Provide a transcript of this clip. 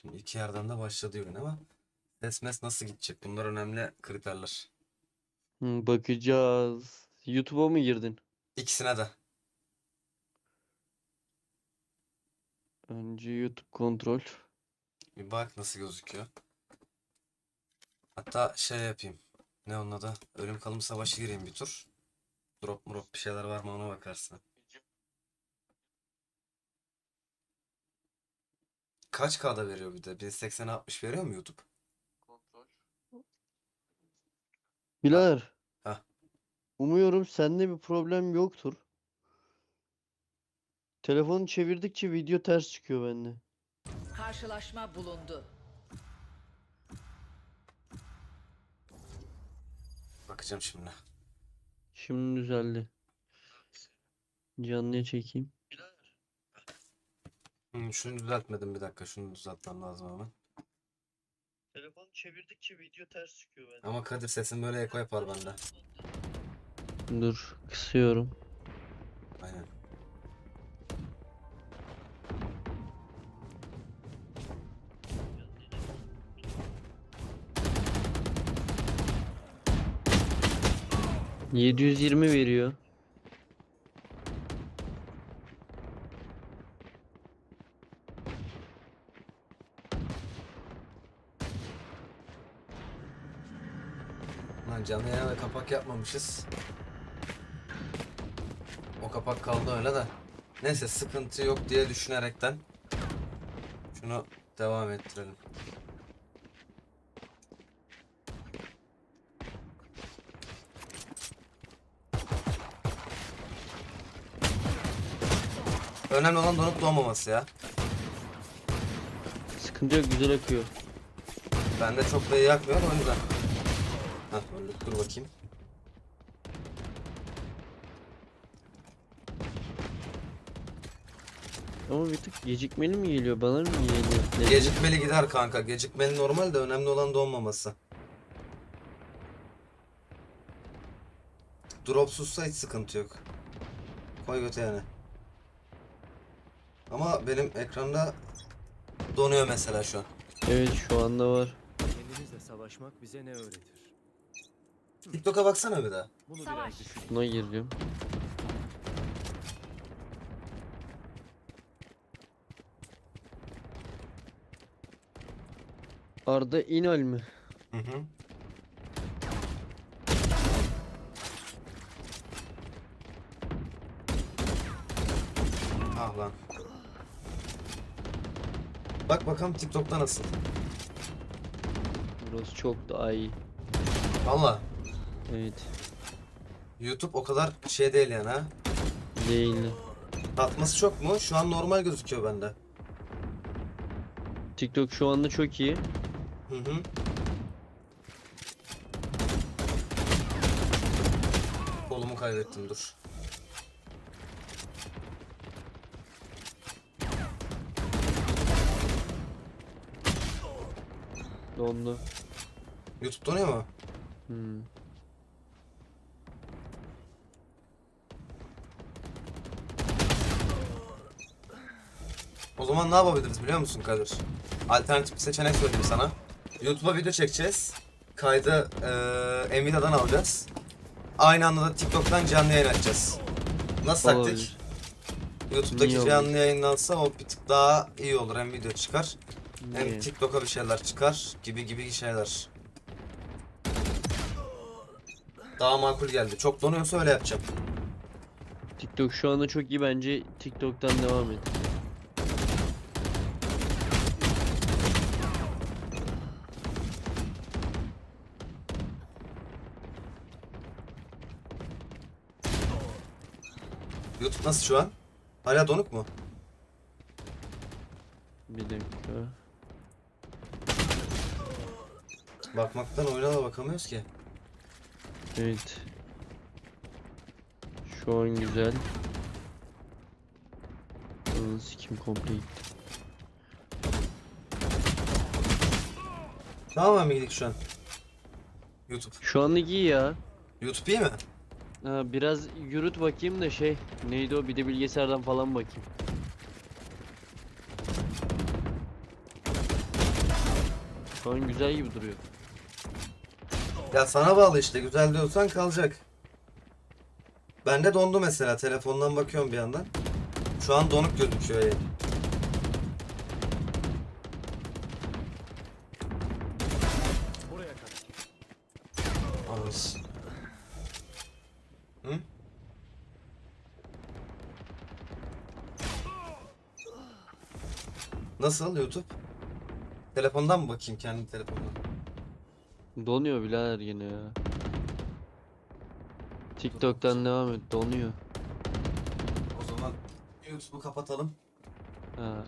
Şimdi iki yerden de başladı oyun ama ses mes nasıl gidecek? Bunlar önemli kriterler. Hı, bakacağız. YouTube'a mı girdin? İkisine de. Önce YouTube kontrol. Bir bak nasıl gözüküyor. Hatta şey yapayım. Ne onun adı? Ölüm kalım savaşı gireyim bir tur. Drop murop bir şeyler var mı ona bakarsın. Kaç K'da veriyor bir de? 1080'e 60 veriyor mu YouTube? Bilader. Hah. Umuyorum sende bir problem yoktur. Telefonu çevirdikçe video ters çıkıyor bende. Karşılaşma bulundu. Bakacağım şimdi. Şimdi düzeldi. Canlıya çekeyim. Hmm, şunu düzeltmedim bir dakika. Şunu düzeltmem lazım hemen. Telefonu çevirdikçe video ters çıkıyor bende. Ama Kadir sesin böyle eko yapar bende. Dur, kısıyorum. Aynen. ...720 veriyor. Lan canlı yayına da kapak yapmamışız. O kapak kaldı öyle de. Neyse sıkıntı yok diye düşünerekten şunu devam ettirelim. Önemli olan donup donmaması ya. Sıkıntı yok, güzel akıyor. Bende çok da iyi yakmıyor o yüzden. Heh, dur bakayım. Ama bir tık gecikmeli mi geliyor, bana mı geliyor? Gecikmeli gider kanka. Gecikmeli normal de önemli olan donmaması. Dropsuzsa hiç sıkıntı yok. Koy götü yani. Ama benim ekranda donuyor mesela şu an. Evet, şu anda var. Kendimizle savaşmak bize ne öğretir? TikTok'a baksana bir daha. Bunu Savaş. biraz düşün. Buna gireceğim. Arda İnal mi? Hı hı. Ah lan. Bak bakalım TikTok'ta nasıl. Burası çok daha iyi. Valla Evet. YouTube o kadar şey değil yani ha. Değil. Tatması çok mu? Şu an normal gözüküyor bende. TikTok şu anda çok iyi. Hı hı. Kolumu kaybettim dur. Dondu. YouTube donuyor mu? Hmm. O zaman ne yapabiliriz biliyor musun Kadir? Alternatif bir seçenek söyleyeyim sana. YouTube'a video çekeceğiz. Kaydı eee Nvidia'dan alacağız. Aynı anda da TikTok'tan canlı yayın açacağız. Nasıl taktik? Olabilir. YouTube'daki İyi olur. canlı yayınlansa o bir tık daha iyi olur. Hem video çıkar hem İyi. TikTok'a bir şeyler çıkar gibi gibi şeyler. Daha makul geldi. Çok donuyorsa öyle yapacağım. TikTok şu anda çok iyi bence TikTok'tan devam et. YouTube nasıl şu an? Hala donuk mu? Bir dakika. Bakmaktan oyuna da bakamıyoruz ki. Evet. Şu an güzel. Ananı sikim komple gitti. Tamamen mi gidik şu an? YouTube. Şu anlık iyi ya. YouTube iyi mi? Ha, biraz yürüt bakayım da şey neydi o bir de bilgisayardan falan bakayım. Şu an güzel gibi duruyor. Ya sana bağlı işte güzel diyorsan kalacak. Bende dondu mesela telefondan bakıyorum bir yandan. Şu an donuk gözüküyor yayın. Hı? Nasıl YouTube? Telefondan mı bakayım kendi telefondan? Donuyor birader yine ya. TikTok'tan devam et donuyor. O zaman YouTube'u kapatalım. Ha.